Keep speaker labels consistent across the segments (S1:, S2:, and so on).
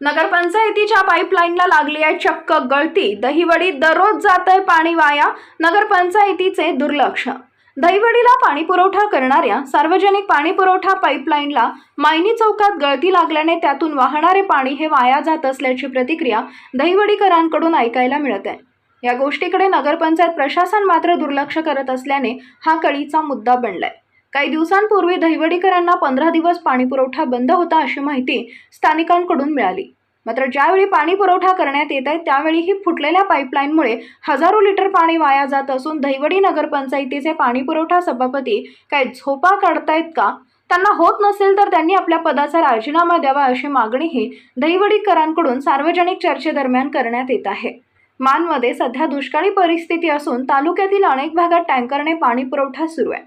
S1: नगरपंचायतीच्या पाईपलाईनला लागली आहे चक्क गळती. दहिवडी दररोज जात आहे पाणी वाया नगरपंचायतीचे दुर्लक्ष. दहिवडीला पाणी पुरवठा करणाऱ्या सार्वजनिक पाणी पुरवठा पाईपलाईनला मायनी चौकात गळती लागल्याने त्यातून वाहणारे पाणी हे वाया जात असल्याची प्रतिक्रिया दहिवडीकरांकडून ऐकायला मिळत आहे या गोष्टीकडे नगरपंचायत प्रशासन मात्र दुर्लक्ष करत असल्याने हा कळीचा मुद्दा बनलाय. काही दिवसांपूर्वी दहिवडीकरांना पंधरा दिवस पाणी पुरवठा बंद होता अशी माहिती स्थानिकांकडून मिळाली. मात्र ज्यावेळी पाणी पुरवठा करण्यात येत आहे त्यावेळीही फुटलेल्या पाईपलाईनमुळे हजारो लिटर पाणी वाया जात असून दहिवडी नगरपंचायतीचे पाणी पुरवठा सभापती काय झोपा काढतायत का? त्यांना होत नसेल तर त्यांनी आपल्या पदाचा राजीनामा द्यावा अशी मागणीही दहिवडीकरांकडून सार्वजनिक चर्चेदरम्यान करण्यात येत आहे. मानमध्ये सध्या दुष्काळी परिस्थिती असून तालुक्यातील अनेक भागात टँकरने पाणी पुरवठा सुरू आहे.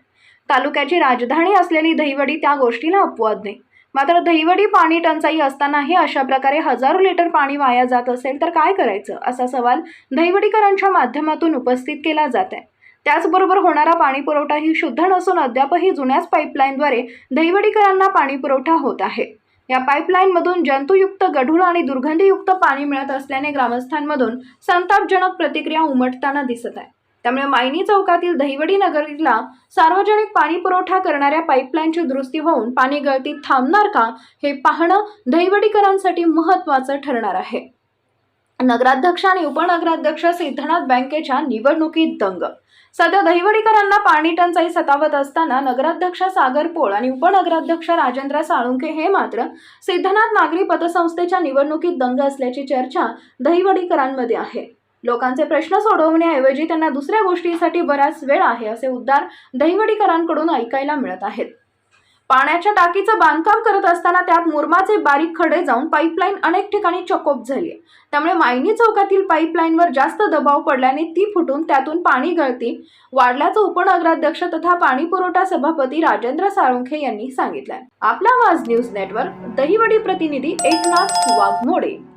S1: तालुक्याची राजधानी असलेली दहिवडी त्या गोष्टीला अपवाद नाही. मात्र दहिवडी पाणी टंचाई असतानाही अशा प्रकारे हजारो लिटर पाणी वाया जात असेल तर काय करायचं? असा सवाल दहिवडीकरांच्या माध्यमातून उपस्थित केला जात आहे. त्याचबरोबर होणारा पाणी पुरवठाही शुद्ध नसून अद्यापही जुन्याच पाईपलाईनद्वारे दहिवडीकरांना पाणी पुरवठा होत आहे. या पाईपलाईनमधून जंतुयुक्त गढूळ आणि दुर्गंधीयुक्त पाणी मिळत असल्याने ग्रामस्थांमधून संतापजनक प्रतिक्रिया उमटताना दिसत आहे. त्यामुळे मायनी चौकातील दहिवडी नगरीला सार्वजनिक पाणी पुरवठा करणाऱ्या पाईपलाईनची दुरुस्ती होऊन पाणी गळती थांबणार का हे पाहणं दहिवडीकरांसाठी महत्त्वाचं ठरणार आहे. नगराध्यक्ष आणि उपनगराध्यक्ष सिद्धनाथ बँकेच्या निवडणुकीत दंग. सध्या दहिवडीकरांना पाणी टंचाई सतावत असताना नगराध्यक्ष सागर पोळ आणि उपनगराध्यक्ष राजेंद्र साळुंके हे मात्र सिद्धनाथ नागरी पतसंस्थेच्या निवडणुकीत दंग असल्याची चर्चा दहिवडीकरांमध्ये आहे. लोकांचे प्रश्न सोडवण्याऐवजी त्यांना दुसऱ्या गोष्टीसाठी बराच वेळ आहे असे उद्गार दहिवडीकरांकडून ऐकायला मिळत आहेत. पाण्याच्या टाकीचं बांधकाम करत असताना त्यात मुरमाचे बारीक खडे जाऊन पाईपलाईन अनेक ठिकाणी चकोप झाली आहे त्यामुळे मायनी चौकातील पाईपलाईनवर जास्त दबाव पडल्याने ती फुटून त्यातून पाणी गळती वाढल्याचं उपनगराध्यक्ष तथा पाणी पुरवठा सभापती राजेंद्र साळुंखे यांनी सांगितलंय. आपला वाज न्यूज नेटवर्क दहिवडी प्रतिनिधी एकनाथ वाघमोडे.